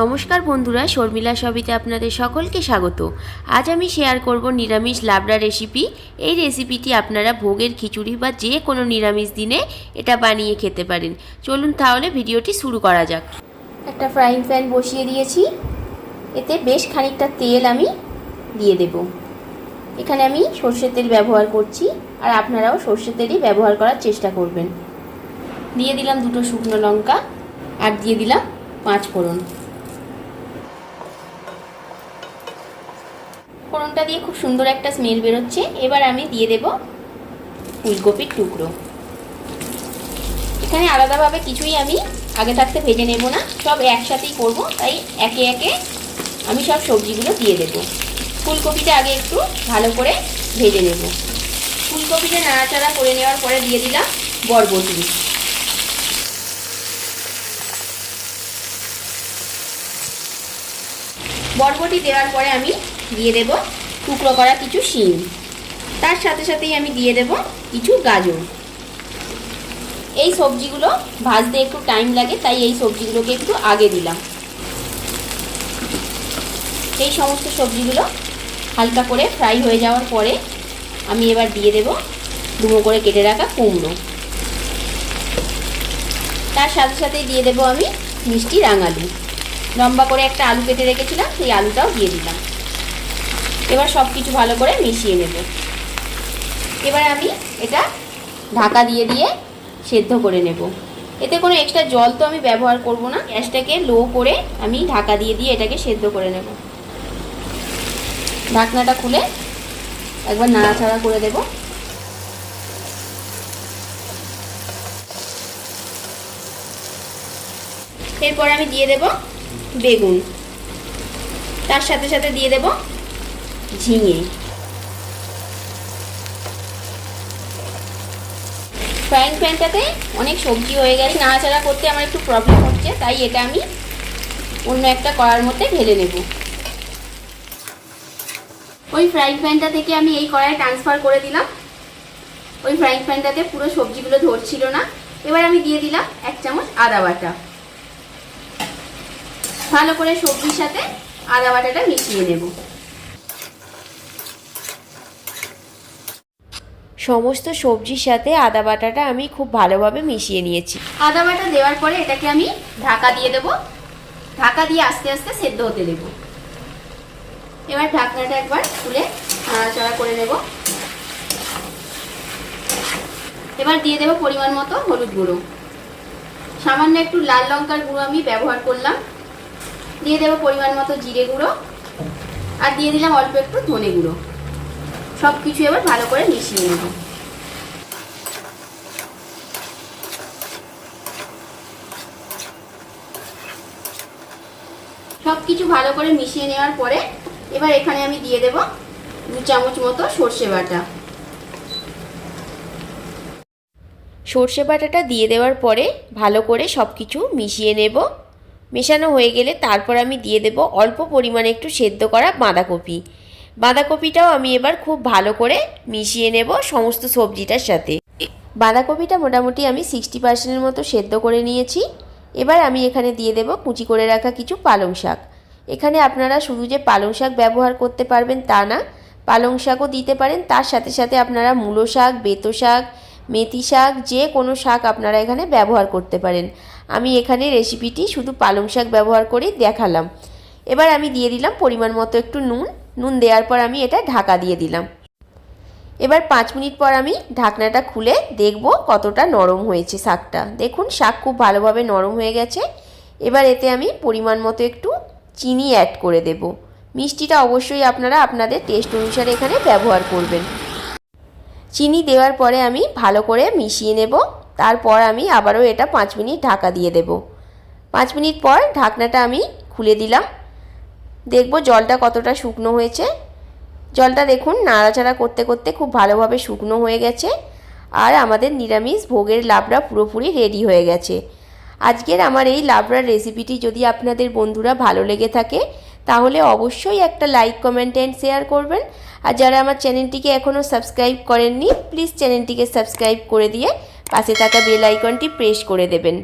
নমস্কার বন্ধুরা, শর্মিলা সবিতে আপনাদের সকলকে স্বাগত। আজ আমি শেয়ার করব নিরামিষ লাবড়া রেসিপি এই রেসিপিটি আপনারা ভোগের খিচুড়ি বা যে কোনো নিরামিষ দিনে এটা বানিয়ে খেতে পারেন। চলুন তাহলে ভিডিওটি শুরু করা যাক। একটা ফ্রাইং প্যান বসিয়ে দিয়েছি। এতে বেশ খানিকটা তেল আমি দিয়ে দেব। এখানে আমি সর্ষের তেল ব্যবহার করছি, আর আপনারাও সর্ষের তেলই ব্যবহার করার চেষ্টা করবেন। দিয়ে দিলাম দুটো শুকনো লঙ্কা, আর দিয়ে দিলাম পাঁচ ফোড়ন। ফোড়নটা দিয়ে খুব সুন্দর একটা স্মেল বেরোচ্ছে। এবার আমি দিয়ে দেব ফুলকপির টুকরো। এখানে আলাদাভাবে কিছুই আমি আগে থাকতে ভেজে নেব না। সব একসাথেই করব, তাই একে একে আমি সব সবজিগুলো দিয়ে দেব। ফুলকপিটা আগে একটু ভালো করে ভেজে নেব। ফুলকপিটা নাড়াচাড়া করে নেওয়ার পরে দিয়ে দিলাম বরবটি। বরবটি দেওয়ার পরে আমি দিয়ে দেব টুকরো করা কিছু শিম তার সাথে সাথেই আমি দিয়ে দেব কিছু গাজর। এই সবজিগুলো ভাজতে একটু টাইম লাগে, তাই এই সবজিগুলোকে একটু আগে দিলাম। এই সমস্ত সবজিগুলো হালকা করে ফ্রাই হয়ে যাওয়ার পরে আমি এবার দিয়ে দেব ডুমো করে কেটে রাখা কুমড়ো। তার সাথে সাথে দিয়ে দেব আমি মিষ্টি রাঙালু। লম্বা করে একটা আলু কেটে রেখেছিলাম, সেই আলুটাও দিয়ে দিলাম। এবার সব কিছু ভালো করে মিশিয়ে নেব। এবার আমি এটা ঢাকা দিয়ে দিয়ে সেদ্ধ করে নেব। এতে কোনো এক্সট্রা জল তো আমি ব্যবহার করব না। গ্যাসটাকে লো করে আমি ঢাকা দিয়ে দিয়ে এটাকে সেদ্ধ করে নেব। ঢাকনাটা খুলে একবার নাড়াচাড়া করে দেব। এরপর আমি দিয়ে দেব বেগুন। তার সাথে সাথে দিয়ে দেব ঝিঙে ফ্রাইং প্যানটাতে অনেক সবজি হয়ে গেছে। নাড়াচাড়া করতে আমার একটু প্রবলেম হচ্ছে, তাই এটা আমি অন্য একটা কড়ার মধ্যে ঢেলে নেব। ওই ফ্রাইং প্যানটা থেকে আমি এই কড়াইয়ে ট্রান্সফার করে দিলাম। ওই ফ্রাইং প্যানটাতে পুরো সবজিগুলো ধরছিল না। এবার আমি দিয়ে দিলাম এক চামচ আদা বাটা। ভালো করে সবজির সাথে আদা বাটাটা মিশিয়ে নেব। সমস্ত সবজির সাথে আদা বাটাটা আমি খুব ভালোভাবে মিশিয়ে নিয়েছি। আদা বাটা দেওয়ার পরে এটাকে আমি ঢাকা দিয়ে দেব। ঢাকা দিয়ে আস্তে আস্তে সেদ্ধ হতে দেব। এবার ঢাকনাটা একবার খুলে নাড়াচাড়া করে নেব। এবার দিয়ে দেব পরিমাণ মতো হলুদ গুঁড়ো। সামান্য একটু লাল লঙ্কার গুঁড়ো আমি ব্যবহার করলাম। দিয়ে দেবো পরিমাণ মতো জিরে গুঁড়ো। আর দিয়ে দিলাম অল্প একটু ধনে গুঁড়ো। সব কিছু এবার ভালো করে মিশিয়ে নেব। সব কিছু ভালো করে মিশিয়ে নেওয়ার পরে এবার এখানে আমি দিয়ে দেব দু চামচ মতো সর্ষে বাটা। সর্ষে বাটাটা দিয়ে দেওয়ার পরে ভালো করে সব কিছু মিশিয়ে নেব। মেশানো হয়ে গেলে তারপর আমি দিয়ে দেব অল্প পরিমাণে একটু সেদ্ধ করা বাঁধাকপি। বাঁধাকপিটাও আমি এবার খুব ভালো করে মিশিয়ে নেব সমস্ত সবজিটার সাথে। বাঁধাকপিটা মোটামুটি আমি সিক্সটি পার্সেন্টের মতো সেদ্ধ করে নিয়েছি। এবার আমি এখানে দিয়ে দেব কুচি করে রাখা কিছু পালং শাক। এখানে আপনারা শুধু যে পালং শাক ব্যবহার করতে পারবেন তা না, পালং শাকও দিতে পারেন। তার সাথে সাথে আপনারা মূলো শাক, বেতো শাক, মেথি শাক, যে কোনো শাক আপনারা এখানে ব্যবহার করতে পারেন। আমি এখানে রেসিপিটি শুধু পালং শাক ব্যবহার করেই দেখালাম। এবার আমি দিয়ে দিলাম পরিমাণ মতো একটু নুন। নুন দেওয়ার পর আমি এটা ঢাকা দিয়ে দিলাম। এবার পাঁচ মিনিট পর আমি ঢাকনাটা খুলে দেখব কতটা নরম হয়েছে শাকটা। দেখুন, শাক খুব ভালোভাবে নরম হয়ে গেছে। এবার এতে আমি পরিমাণ মতো একটু চিনি অ্যাড করে দেব। মিষ্টিটা অবশ্যই আপনারা আপনাদের টেস্ট অনুসারে এখানে ব্যবহার করবেন। চিনি দেওয়ার পরে আমি ভালো করে মিশিয়ে নেব। তারপর আমি আবারও এটা পাঁচ মিনিট ঢাকা দিয়ে দেব। পাঁচ মিনিট পর ঢাকনাটা আমি খুলে দিলাম। দেখব জলটা কতটা শুকনো হয়েছে। জলটা দেখুন, নাড়াচাড়া করতে করতে খুব ভালোভাবে শুকনো হয়ে গেছে। আর আমাদের নিরামিষ ভোগের লাবড়া পুরোপুরি রেডি হয়ে গেছে। আজকের আমার এই লাবড়ার রেসিপিটি যদি আপনাদের বন্ধুরা ভালো লেগে থাকে, তাহলে অবশ্যই একটা লাইক কমেন্ট অ্যান্ড শেয়ার করবেন। আর যারা আমার চ্যানেলটিকে এখনও সাবস্ক্রাইব করেননি প্লিজ চ্যানেলটিকে সাবস্ক্রাইব করে দিয়ে পাশে থাকা বেল আইকনটি প্রেস করে দেবেন।